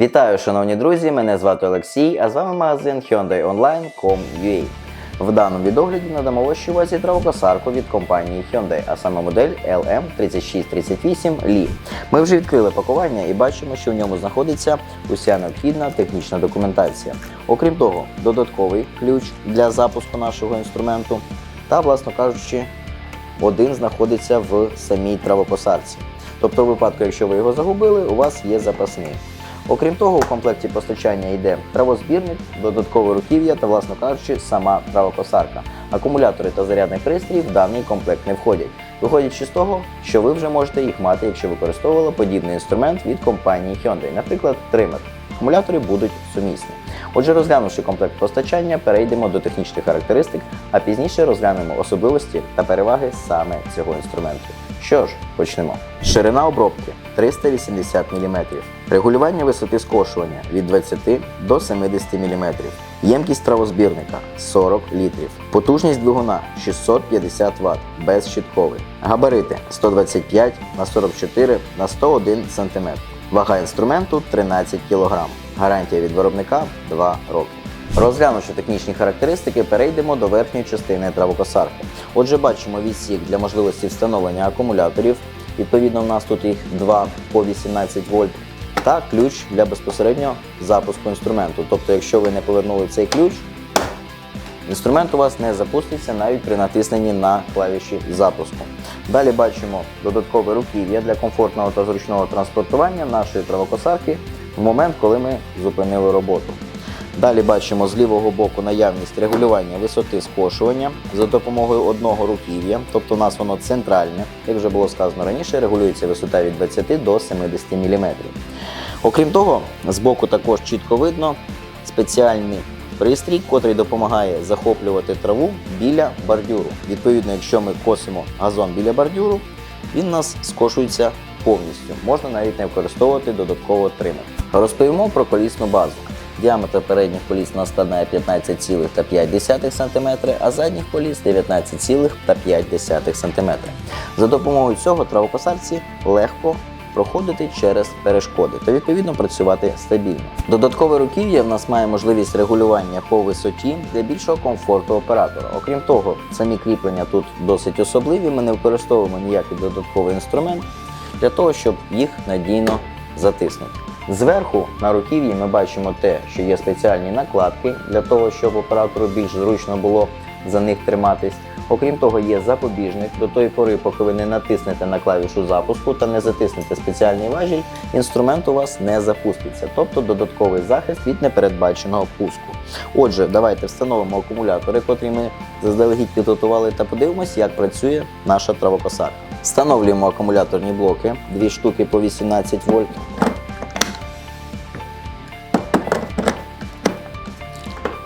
Вітаю, шановні друзі! Мене звати Олексій, а з вами магазин Hyundai Online.com.ua. В даному відогляді надамо вашій увазі травокосарку від компанії Hyundai, а саме модель LM3638 Li. Ми вже відкрили пакування і бачимо, що в ньому знаходиться уся необхідна технічна документація. Окрім того, додатковий ключ для запуску нашого інструменту та, власно кажучи, один знаходиться в самій травокосарці. Тобто, у випадку, якщо ви його загубили, у вас є запасний. Окрім того, у комплекті постачання йде травозбірник, додаткове руків'я та, власно кажучи, сама травокосарка. Акумулятори та зарядний пристрій в даний комплект не входять, виходячи з того, що ви вже можете їх мати, якщо використовували подібний інструмент від компанії Hyundai, наприклад, тример. Акумулятори будуть сумісні. Отже, розглянувши комплект постачання, перейдемо до технічних характеристик, а пізніше розглянемо особливості та переваги саме цього інструменту. Що ж, почнемо. Ширина обробки 380 мм. Регулювання висоти скошування від 20 до 70 мм. Ємкість травозбірника 40 літрів. Потужність двигуна 650 Вт, безщитковий. Габарити 125 на 44 на 101 см. Вага інструменту 13 кг. Гарантія від виробника 2 роки. Розглянувши технічні характеристики, перейдемо до верхньої частини травокосарки. Отже, бачимо відсік для можливості встановлення акумуляторів. Відповідно, у нас тут їх 2 по 18 вольт. Та ключ для безпосереднього запуску інструменту. Тобто, якщо ви не повернули цей ключ, інструмент у вас не запуститься навіть при натисненні на клавіші запуску. Далі бачимо додаткове руків'я для комфортного та зручного транспортування нашої травокосарки в момент, коли ми зупинили роботу. Далі бачимо з лівого боку наявність регулювання висоти скошування за допомогою одного руків'я, тобто у нас воно центральне, як вже було сказано раніше, регулюється висота від 20 до 70 мм. Окрім того, з боку також чітко видно спеціальний пристрій, котрий допомагає захоплювати траву біля бордюру. Відповідно, якщо ми косимо газон біля бордюру, він нас скошується повністю. Можна навіть не використовувати додатково тример. Розповімо про колісну базу. Діаметр передніх коліс нас складає 15,5 см, а задніх коліс 19,5 см. За допомогою цього травокосарці легко проходити через перешкоди та відповідно працювати стабільно. Додаткове руків'я в нас має можливість регулювання по висоті для більшого комфорту оператора. Окрім того, самі кріплення тут досить особливі. Ми не використовуємо ніякий додатковий інструмент для того, щоб їх надійно затиснути. Зверху на руків'ї ми бачимо те, що є спеціальні накладки для того, щоб оператору більш зручно було за них триматись. Окрім того, є запобіжник до тої пори, поки ви не натиснете на клавішу запуску та не затиснете спеціальний важіль, інструмент у вас не запуститься, тобто додатковий захист від непередбаченого пуску. Отже, давайте встановимо акумулятори, котрі ми заздалегідь підготували, та подивимось, як працює наша травокосарка. Встановлюємо акумуляторні блоки, дві штуки по 18 вольт.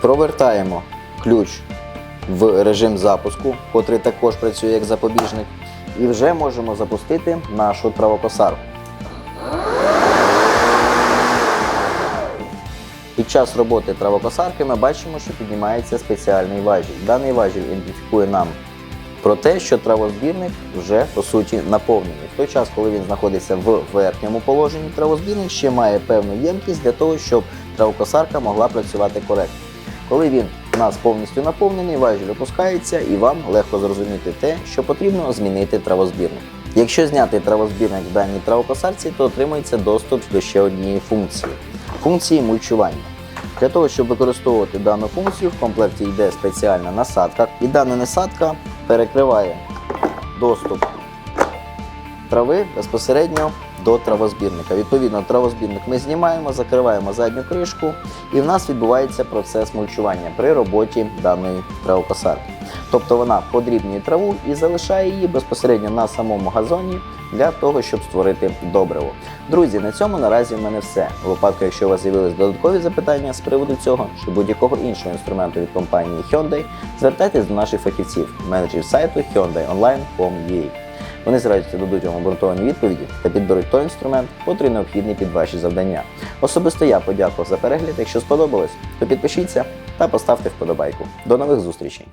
Провертаємо ключ в режим запуску, котрий також працює як запобіжник, і вже можемо запустити нашу травокосарку. Під час роботи травокосарки ми бачимо, що піднімається спеціальний важіль. Даний важіль ідентифікує нам про те, що травозбірник вже по суті наповнений. В той час, коли він знаходиться в верхньому положенні, травозбірник ще має певну ємкість для того, щоб травокосарка могла працювати коректно. Коли він у нас повністю наповнений, важіль опускається і вам легко зрозуміти те, що потрібно змінити травозбірник. Якщо зняти травозбірник в даній травокосарці, то отримується доступ до ще однієї функції функції мульчування. Для того, щоб використовувати дану функцію, в комплекті йде спеціальна насадка, і дана насадка перекриває доступ трави безпосередньо до травозбірника. Відповідно, травозбірник ми знімаємо, закриваємо задню кришку, і в нас відбувається процес мульчування при роботі даної травокосарки. Тобто вона подрібнює траву і залишає її безпосередньо на самому газоні для того, щоб створити добриво. Друзі, на цьому наразі в мене все. У випадку, якщо у вас з'явились додаткові запитання з приводу цього чи будь-якого іншого інструменту від компанії Hyundai, звертайтесь до наших фахівців, менеджерів сайту hyundaionline.com.ua. Вони з дадуть вам обґрунтовані відповіді та підберуть той інструмент, котрий необхідний під ваші завдання. Особисто я подякував за перегляд. Якщо сподобалось, то підпишіться та поставте вподобайку. До нових зустрічей!